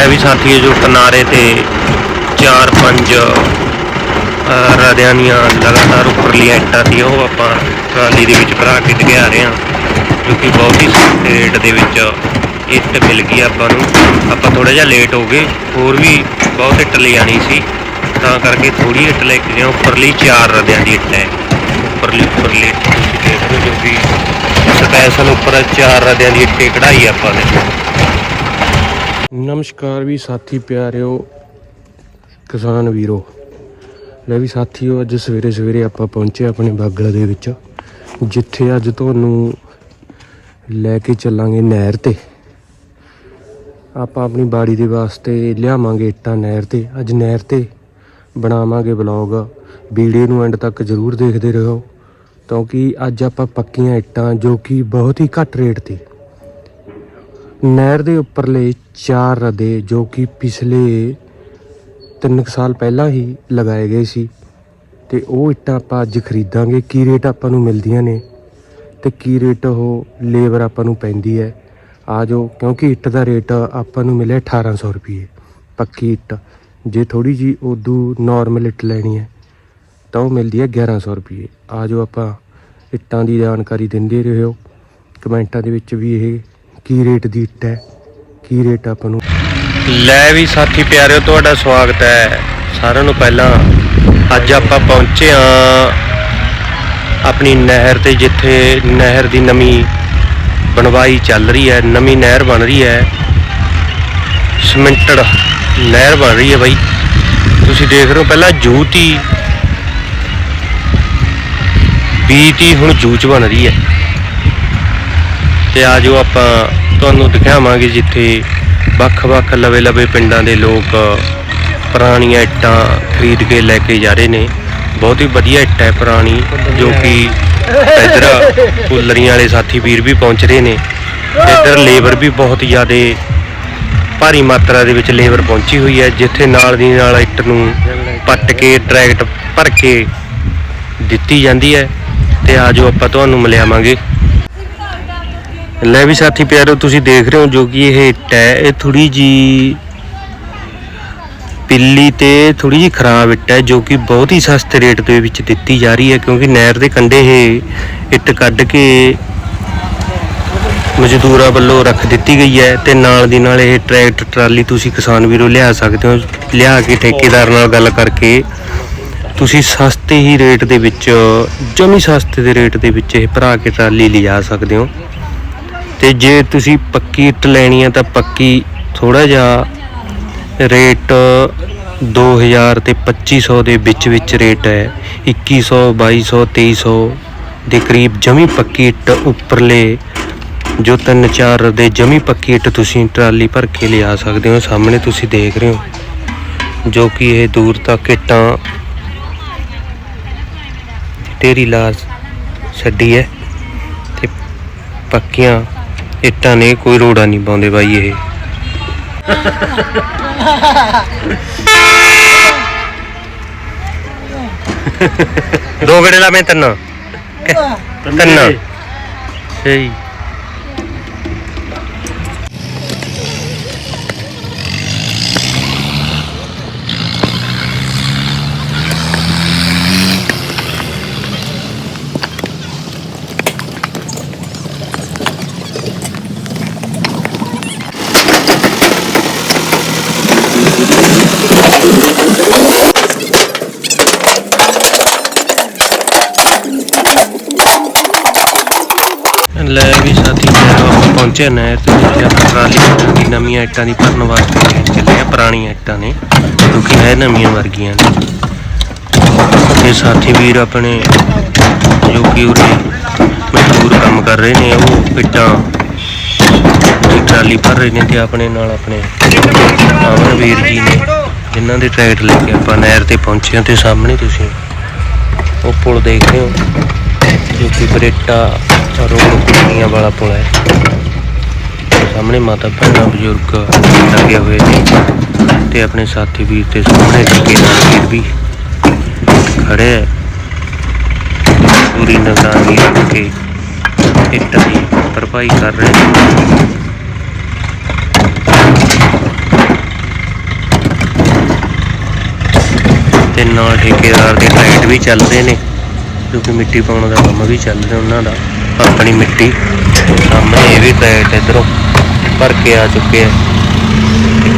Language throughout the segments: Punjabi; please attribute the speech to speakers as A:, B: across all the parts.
A: ਲੈ ਵੀ ਸਾਥੀਓ ਜੋ ਕਿਨਾਰੇ ਤੇ ਚਾਰ ਪੰਜ ਅਹ, ਰਦਿਆਂ ਦੀਆਂ ਲਗਾਤਾਰ ਉੱਪਰਲੀਆਂ ਇੱਟਾਂ ਸੀ ਉਹ ਆਪਾਂ ਟਰਾਲੀ ਦੇ ਵਿੱਚ ਭਰਾ ਕੇ ਟਿਕਿਆ ਰਹੇ ਹਾਂ ਜੋ ਕਿ ਬਹੁਤ ਹੀ ਸਸਤੇ ਰੇਟ ਦੇ ਵਿੱਚ ਇੱਟ ਮਿਲ ਗਈ ਆਪਾਂ ਨੂੰ। ਆਪਾਂ ਥੋੜਾ ਜਿਹਾ ਲੇਟ ਹੋ ਗਏ ਹੋਰ ਵੀ ਬਹੁਤ ਇੱਟ ਲੈ ਜਾਣੀ ਸੀ। ਤਾਂ ਕਰਕੇ ਥੋੜੀ ਇੱਟ ਲੈ ਕੇ ਗਏ ਉੱਪਰਲੀ ਚਾਰ ਰਦਿਆਂ ਦੀ ਇੱਟ ਹੈ। ਉੱਪਰਲੀ ਉੱਪਰਲੀ ਇੱਟ ਤੁਸੀਂ ਜੋ ਕਿ ਸਪੈਸ਼ਲ ਉੱਪਰ ਚਾਰ ਰਦਿਆਂ ਦੀ ਇੱਟੇ ਕਢਾਈ ਆਪਾਂ ਨੇ। ਨਮਸਕਾਰ ਵੀ ਸਾਥੀ ਪਿਆਰਿਓ, ਕਿਸਾਨ ਵੀਰੋ। ਲੈ ਵੀ ਸਾਥੀਓ, ਅੱਜ ਸਵੇਰੇ ਸਵੇਰੇ ਆਪਾਂ ਪਹੁੰਚੇ ਆਪਣੇ ਬਾਗਲ ਦੇ ਵਿੱਚ, ਜਿੱਥੇ ਅੱਜ ਤੁਹਾਨੂੰ ਲੈ ਕੇ ਚੱਲਾਂਗੇ ਨਹਿਰ ਤੇ। ਆਪਾਂ ਆਪਣੀ ਬਾੜੀ ਦੇ ਵਾਸਤੇ ਲਿਆਵਾਂਗੇ ਇੱਟਾਂ ਨਹਿਰ ਤੇ। ਅੱਜ ਨਹਿਰ ਤੇ ਬਣਾਵਾਂਗੇ ਬਲੌਗ ਵੀਡੀਓ ਨੂੰ ਐਂਡ ਤੱਕ ਜ਼ਰੂਰ ਦੇਖਦੇ ਰਹੋ, ਕਿਉਂਕਿ ਅੱਜ ਆਪਾਂ ਪੱਕੀਆਂ ਇੱਟਾਂ ਜੋ ਕਿ ਬਹੁਤ ਹੀ ਘੱਟ ਰੇਟ ਤੇ। ਨਹਿਰ ਦੇ ਉੱਪਰਲੇ ਚਾਰ ਰਦੇ ਜੋ ਕਿ ਪਿਛਲੇ ਤਿੰਨ ਕੁ ਸਾਲ ਪਹਿਲਾਂ ਹੀ ਲਗਾਏ ਗਏ ਸੀ। ਤੇ ਉਹ ਇੱਟਾਂ ਆਪਾਂ ਅੱਜ ਖਰੀਦਾਂਗੇ। ਕੀ ਰੇਟ ਆਪਾਂ ਨੂੰ ਮਿਲਦੀਆਂ ਨੇ? ਤੇ ਕੀ ਰੇਟ ਉਹ ਲੇਬਰ ਆਪਾਂ ਨੂੰ ਪੈਂਦੀ ਹੈ? ਆ ਜੋ ਕਿਉਂਕਿ ਇੱਟ ਦਾ ਰੇਟ ਆਪਾਂ ਨੂੰ ਮਿਲਿਆ 1800 ਰੁਪਏ ਪੱਕੀ ਇੱਟ। ਜੇ ਥੋੜੀ ਜੀ ਉਦੋਂ ਨਾਰਮਲ ਇੱਟ ਲੈਣੀ ਹੈ, ਤਾਂ ਉਹ ਮਿਲਦੀ ਹੈ 1100 ਰੁਪਏ ਆ ਜੋ ਆਪਾਂ ਇੱਟਾਂ ਦੀ ਜਾਣਕਾਰੀ ਦਿੰਦੇ ਰਹੋ। ਕਮੈਂਟਾਂ ਦੇ ਵਿੱਚ ਵੀ ਇਹ ਕੀ ਰੇਟ ਦੀ ਇੱਟ ਹੈ? ਕੀ ਰੇਟ ਆਪਾਂ ਨੂੰ? ਲੈ ਵੀ ਸਾਥੀ ਪਿਆਰਿਓ, ਤੁਹਾਡਾ ਸਵਾਗਤ ਹੈ। ਸਾਰਿਆਂ ਨੂੰ ਪਹਿਲਾਂ ਅੱਜ ਆਪਾਂ ਪਹੁੰਚੇ ਹਾਂ ਆਪਣੀ ਨਹਿਰ ਤੇ, ਜਿੱਥੇ ਨਹਿਰ ਦੀ ਨਵੀਂ ਬਣਵਾਈ ਚੱਲ ਰਹੀ ਹੈ, ਨਵੀਂ ਨਹਿਰ ਬਣ ਰਹੀ ਹੈ। ਸਿਮੈਂਟਡ ਨਹਿਰ ਬਣ ਰਹੀ ਹੈ ਬਾਈ। ਤੁਸੀਂ ਦੇਖ ਰਹੇ ਹੋ ਪਹਿਲਾਂ ਜੂਤੀ। ਬੀਤੀ ਹੁਣ ਜੂਚ ਬਣ ਰਹੀ ਹੈ। ਤੇ ਆਜੋ ਆਪਾਂ ਤੁਹਾਨੂੰ ਦਿਖਾਵਾਂਗੇ ਜਿੱਥੇ ਵੱਖ-ਵੱਖ ਲਵੇ-ਲਵੇ ਪਿੰਡਾਂ ਦੇ ਲੋਕ ਪੁਰਾਣੀਆਂ ਇੱਟਾਂ ਖਰੀਦ ਕੇ ਲੈ ਕੇ ਜਾ ਰਹੇ ਨੇ। ਬਹੁਤ ਹੀ ਵਧੀਆ ਇੱਟ ਹੈ ਪੁਰਾਣੀ, ਜੋ ਕਿ ਇੱਧਰ ਕੁੱਲਰੀਆਂ ਵਾਲੇ ਸਾਥੀ ਵੀਰ ਵੀ ਪਹੁੰਚ ਰਹੇ ਨੇ ਤੇ ਇੱਧਰ ਲੇਬਰ ਵੀ ਬਹੁਤ ਜ਼ਿਆਦਾ ਭਾਰੀ ਮਾਤਰਾ ਦੇ ਵਿੱਚ ਲੇਬਰ ਪਹੁੰਚੀ ਹੋਈ ਹੈ, ਜਿੱਥੇ ਨਾਲ ਦੀ ਨਾਲ ਇੱਟ ਨੂੰ ਪੱਟ ਕੇ ਟਰੈਕਟ ਭਰ ਕੇ ਦਿੱਤੀ ਜਾਂਦੀ ਹੈ। ਤੇ ਆਜੋ ਆਪਾਂ ਤੁਹਾਨੂੰ ਮਿਲਿਆਵਾਂਗੇ। ਲੈ ਵੀ ਸਾਥੀ ਪਿਆਰੋ, ਤੁਸੀਂ ਦੇਖ ਰਹੇ ਹੋ ਜੋ ਕਿ ਇਹ ਇੱਟ ਹੈ। ਇਹ ਥੋੜੀ ਜੀ ਪਿੱਲੀ ਤੇ ਥੋੜੀ ਜੀ ਖਰਾਬ ਇੱਟ ਹੈ, ਜੋ ਕਿ ਬਹੁਤ ਹੀ ਸਸਤੇ ਰੇਟ ਦੇ ਵਿੱਚ ਦਿੱਤੀ ਜਾ ਰਹੀ ਹੈ, ਕਿਉਂਕਿ ਨਹਿਰ ਦੇ ਕੰਢੇ ਇਹ ਇੱਟ ਕੱਢ ਕੇ ਮਜ਼ਦੂਰਾਂ ਵੱਲੋਂ ਰੱਖ ਦਿੱਤੀ ਗਈ ਹੈ ਤੇ ਨਾਲ ਦੀ ਨਾਲ ਇਹ ਟਰੈਕਟਰ, ਟਰਾਲੀ ਤੁਸੀਂ ਕਿਸਾਨ ਵੀਰੋ ਲਿਆ ਸਕਦੇ ਹੋ। ਲਿਆ ਕੇ ਠੇਕੇਦਾਰ ਨਾਲ ਗੱਲ ਕਰਕੇ ਤੁਸੀਂ ਸਸਤੇ ਹੀ ਰੇਟ ਦੇ ਵਿੱਚ, ਜਮੀ ਸਸਤੇ ਦੇ ਰੇਟ ਦੇ ਵਿੱਚ ਇਹ ਭਰਾ ਕੇ ਟਰਾਲੀ ਲਿਜਾ ਸਕਦੇ ਹੋ। ਤੇ ਜੇ ਤੁਸੀਂ ਪੱਕੀ ਇੱਟ ਲੈਣੀ ਹੈ ਤਾਂ ਪੱਕੀ ਥੋੜਾ ਜਿਹਾ ਰੇਟ 2000 ਤੇ 2500 ਦੇ ਵਿੱਚ ਵਿੱਚ ਰੇਟ ਹੈ। 2100 2200 2300 ਦੇ ਕਰੀਬ ਜਮੀ ਪੱਕੀ ਇੱਟ ਉੱਪਰਲੇ ਜੋ ਤਿੰਨ ਚਾਰ ਦੇ ਜਮੀ ਪੱਕੀ ਇੱਟ ਤੁਸੀਂ ਟਰਾਲੀ ਭਰ ਕੇ ਲਿਆ ਸਕਦੇ ਹੋ, ਸਾਹਮਣੇ ਤੁਸੀਂ ਦੇਖ ਰਹੇ ਹੋ ਜੋ ਕਿ ਇਹ ਦੂਰ ਤੱਕ ਇੱਟਾਂ ਢੇਰੀ ਲਾਸ਼ ਛੱਡੀ ਹੈ ਤੇ ਪੱਕੀਆਂ ਇੱਟਾਂ ਨੇ ਕੋਈ ਰੋੜਾ ਨਹੀਂ ਪਾਉਂਦੇ ਬਾਈ ਇਹ। ਦੋ ਗੜੇ ਲਾ ਮੈਂ ਤਿੰਨ। ਤਿੰਨ। ਸਹੀ। ਲੈ ਵੀ ਸਾਥੀ ਜਦੋਂ ਆਪਾਂ ਪਹੁੰਚੇ ਨਹਿਰ ਤੇ ਜਿੱਥੇ ਆਪਾਂ ਟਰਾਲੀ ਦੀ ਨਵੀਆਂ ਇੱਟਾਂ ਦੀ ਭਰਨ ਵਾਸਤੇ ਲੈਣ ਚੱਲੇ ਆ ਪੁਰਾਣੀਆਂ ਇੱਟਾਂ ਨੇ ਕਿਉਂਕਿ ਹੈ ਨਵੀਆਂ ਵਰਗੀਆਂ ਨੇ। ਤੇ ਸਾਥੀ ਵੀਰ ਆਪਣੇ, ਜੋ ਕਿ ਉਰੇ ਮਜ਼ਦੂਰ ਕੰਮ ਕਰ ਰਹੇ ਨੇ, ਉਹ ਇੱਟਾਂ ਦੀ ਟਰਾਲੀ ਭਰ ਰਹੇ ਨੇ ਤੇ ਆਪਣੇ ਨਾਲ ਆਪਣੇ ਆਵਣ ਵੀਰ ਜੀ ਨੇ, ਜਿਨ੍ਹਾਂ ਦੇ ਟਰੈਕਟਰ ਲੈ ਕੇ ਆਪਾਂ ਨਹਿਰ ਤੇ ਪਹੁੰਚੇ ਹਾਂ ਤੇ ਸਾਹਮਣੇ ਤੁਸੀਂ ਉਹ ਪੁਲ ਦੇਖ ਰਹੇ ਹੋ। ਜੋ ਕਿ ਬਰੇਟਾ ਰੋਡ ਕੁੜੀਆਂ ਵਾਲਾ ਪੁਲ ਹੈ। ਸਾਹਮਣੇ ਮਾਤਾ ਭੈਣਾਂ, ਬਜ਼ੁਰਗ ਲੱਗੇ ਹੋਏ ਨੇ ਤੇ ਆਪਣੇ ਸਾਥੀ ਵੀਰ ਤੇ ਸਾਹਮਣੇ ਲੱਗੇ ਨਾਲ ਵੀਰ ਵੀ ਖੜੇ ਹੈ। ਪੂਰੀ ਨਿਗਰਾਨੀ ਰੱਖ ਕੇ ਇੱਟਾਂ ਦੀ ਭਰਪਾਈ ਕਰ ਰਹੇ ਨੇ। ਤੇ ਨਾਲ ਠੇਕੇਦਾਰ ਦੇ ਲਾਈਟ ਵੀ ਚੱਲਦੇ ਨੇ। ਕਿਉਂਕਿ ਮਿੱਟੀ ਪਾਉਣ ਦਾ ਕੰਮ ਵੀ ਚੱਲ ਰਿਹਾ ਉਹਨਾਂ ਦਾ, ਆਪਣੀ ਮਿੱਟੀ। ਸਾਹਮਣੇ ਇਹ ਵੀ ਟਰੈਕਟਰ ਇਧਰੋਂ ਭਰ ਕੇ ਆ ਚੁੱਕੇ ਆ।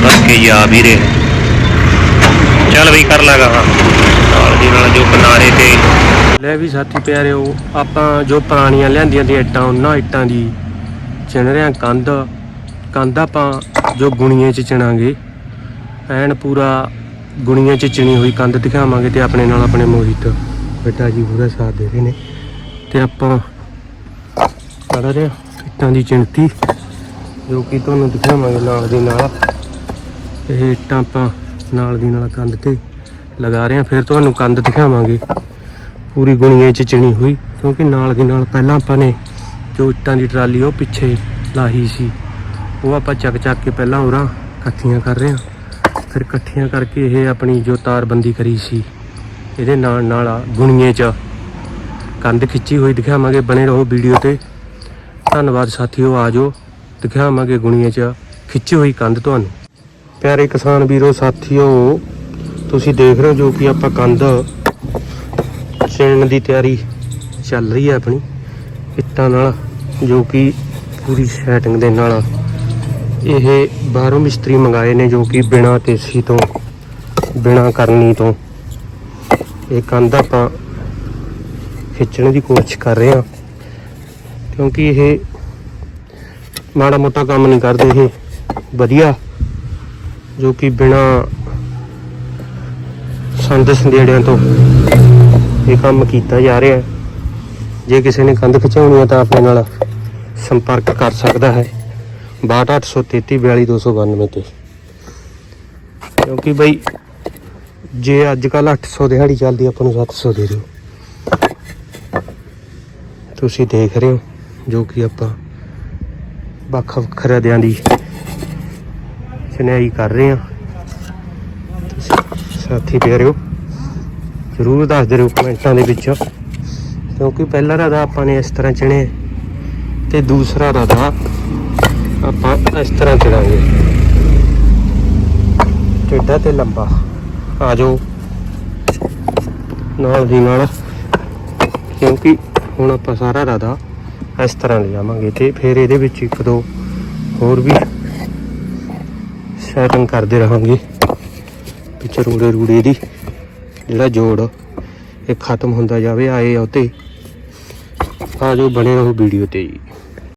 A: ਭਰ ਕੇ ਜਾ ਵੀ ਰਹੇ ਚੱਲ ਵੀ ਕਰ ਲਾਗਾ ਨਾਲ ਦੀ ਨਾਲ ਜੋ ਕਿਨਾਰੇ ਤੇ ਲੈ ਵੀ ਸਾਥੀ ਪਿਆਰਿਓ, ਆਪਾਂ ਜੋ ਪੁਰਾਣੀਆਂ ਲਿਆਂਦੀਆਂ ਦੀਆਂ ਇੱਟਾਂ, ਉਹਨਾਂ ਇੱਟਾਂ ਦੀ ਚਿਣ ਰਿਆਂ ਕੰਧ। ਕੰਧ ਆਪਾਂ ਜੋ ਗੁਣੀਆਂ ਚ ਚਿਣਾਂਗੇ, ਐਨ ਪੂਰਾ ਗੁਣੀਆਂ ਚ ਚਿਣੀ ਹੋਈ ਕੰਧ ਦਿਖਾਵਾਂਗੇ ਤੇ ਆਪਣੇ ਨਾਲ ਆਪਣੇ ਮੋਹਿਤ। ਬੇਟਾ ਜੀ ਪੂਰਾ ਸਾਥ ਦੇ ਰਹੇ ਨੇ। ਤੇ ਆਪਾਂ ਕਰ ਰਹੇ ਹਾਂ ਇੱਟਾਂ ਦੀ ਚਿਣਤੀ, ਜੋ ਕਿ ਤੁਹਾਨੂੰ ਦਿਖਾਵਾਂਗੇ ਨਾਲ ਦੀ ਨਾਲ। ਇਹ ਇੱਟਾਂ ਆਪਾਂ ਨਾਲ ਦੀ ਨਾਲ ਕੰਧ ਤੇ ਲਗਾ ਰਹੇ ਹਾਂ। ਫਿਰ ਤੁਹਾਨੂੰ ਕੰਧ ਦਿਖਾਵਾਂਗੇ। ਪੂਰੀ ਗੁਣੀਏ ਚ ਚਿਣੀ ਹੋਈ, ਕਿਉਂਕਿ ਨਾਲ ਦੀ ਨਾਲ ਪਹਿਲਾਂ ਆਪਾਂ ਨੇ ਜੋ ਇੱਟਾਂ ਦੀ ਟਰਾਲੀ ਉਹ ਪਿੱਛੇ ਲਾਹੀ ਸੀ, ਉਹ ਆਪਾਂ ਚੱਕ ਚੱਕ ਕੇ ਪਹਿਲਾਂ ਉਰਾਂ ਇਕੱਠੀਆਂ ਕਰ ਰਹੇ ਹਾਂ। ਫਿਰ ਇਕੱਠੀਆਂ ਕਰਕੇ ਇਹ ਆਪਣੀ ਜੋ ਤਾਰਬੰਦੀ ਕਰੀ ਸੀ ਇਹਦੇ ਨਾਲ ਨਾਲ ਆ ਗੁਣੀਏ 'ਚ। ਕੰਧ ਖਿੱਚੀ ਹੋਈ ਦਿਖਾਵਾਂਗੇ ਬਣੇ ਰਹੋ ਵੀਡੀਓ ਤੇ। ਧੰਨਵਾਦ ਸਾਥੀਓ ਆਜੋ ਦਿਖਾਵਾਂਗੇ ਗੁਣੀਏ 'ਚ ਖਿੱਚੀ ਹੋਈ ਕੰਧ ਤੁਹਾਨੂੰ। ਪਿਆਰੇ ਕਿਸਾਨ ਵੀਰੋ, ਸਾਥੀਓ, ਤੁਸੀਂ ਦੇਖ ਰਹੇ ਹੋ ਜੋ ਕਿ ਆਪਾਂ ਕੰਧ ਚਿਣਨ ਦੀ ਤਿਆਰੀ ਚੱਲ ਰਹੀ ਹੈ ਆਪਣੀ। ਇੱਟਾਂ ਨਾਲ, ਜੋ ਕਿ ਪੂਰੀ ਸੈਟਿੰਗ ਦੇ ਨਾਲ। ਇਹ ਬਾਹਰੋਂ ਮਿਸਤਰੀ ਮੰਗਾਏ ਨੇ ਜੋ ਕਿ ਬਿਨਾ ਤੇਸੀ ਤੋਂ, ਬਿਨਾ ਕਰਨੀ ਤੋਂ। ਇਹ ਕੰਧ ਆਪਾਂ ਖਿੱਚਣ ਦੀ ਕੋਸ਼ਿਸ਼ ਕਰ ਰਹੇ ਹਾਂ। ਕਿਉਂਕਿ ਇਹ ਮਾੜਾ ਮੋਟਾ ਕੰਮ ਨਹੀਂ ਕਰਦੇ ਇਹ। ਵਧੀਆ। ਜੋ ਕਿ ਬਿਨਾ ਸੰਦ ਸੰਦੇੜਿਆਂ ਤੋਂ ਇਹ ਕੰਮ ਕੀਤਾ ਜਾ ਰਿਹਾ ਹੈ। ਜੇ ਕਿਸੇ ਨੇ ਕੰਧ ਖਿਚਾਉਣੀ ਹੈ ਤਾਂ ਆਪਣੇ ਨਾਲ ਸੰਪਰਕ ਕਰ ਸਕਦਾ ਹੈ। 6283342292 ਤੇ। ਕਿਉਂਕਿ ਬਈ ਜੇ ਅੱਜ ਕੱਲ 800 ਦਿਹਾੜੀ ਚੱਲਦੀ ਆਪਾਂ ਨੂੰ 700 ਦੇ ਦਿਓ। ਤੁਸੀਂ ਦੇਖ ਰਹੇ ਹੋ, ਜੋ ਕਿ ਆਪਾਂ ਵੱਖ ਵੱਖ ਰਦਿਆਂ ਦੀ ਚਨਿਆਈ ਕਰ ਰਹੇ ਹਾਂ। ਤੁਸੀਂ ਸਾਥੀ ਪਿਆਰਿਓ, ਜ਼ਰੂਰ ਦੱਸਦੇ ਰਹੋ ਕਮੈਂਟਾਂ ਦੇ ਵਿੱਚ, ਕਿਉਂਕਿ ਪਹਿਲਾ ਰਦਾ ਆਪਾਂ ਨੇ ਇਸ ਤਰ੍ਹਾਂ ਚਿਣੇ ਤੇ ਦੂਸਰਾ ਰਦਾ ਆਪਾਂ ਇਸ ਤਰ੍ਹਾਂ ਚੜਾਂਗੇ ਟੇਡਾ ਤੇ ਲੰਬਾ। ਆ ਜਾਓ ਨਾਲ ਦੀ ਨਾਲ, ਕਿਉਂਕਿ ਹੁਣ ਆਪਾਂ ਸਾਰਾ ਰਦਾ ਇਸ ਤਰ੍ਹਾਂ ਲੈ ਜਾਵਾਂਗੇ ਤੇ ਫਿਰ ਇਹਦੇ ਵਿੱਚ ਇੱਕ ਦੋ ਹੋਰ ਵੀ ਸੈਟਿੰਗ ਕਰਦੇ ਰਹਾਂਗੇ। ਵਿੱਚ ਰੂੜੇ ਰੂੜੇ ਦੀ ਜਿਹੜਾ ਜੋੜ ਇਹ ਖਤਮ ਹੁੰਦਾ ਜਾਵੇ, ਆਏ ਆ ਤੇ ਆ ਜੋ ਬਣੇ ਰਹੋ ਵੀਡੀਓ ਤੇ। ਜੀ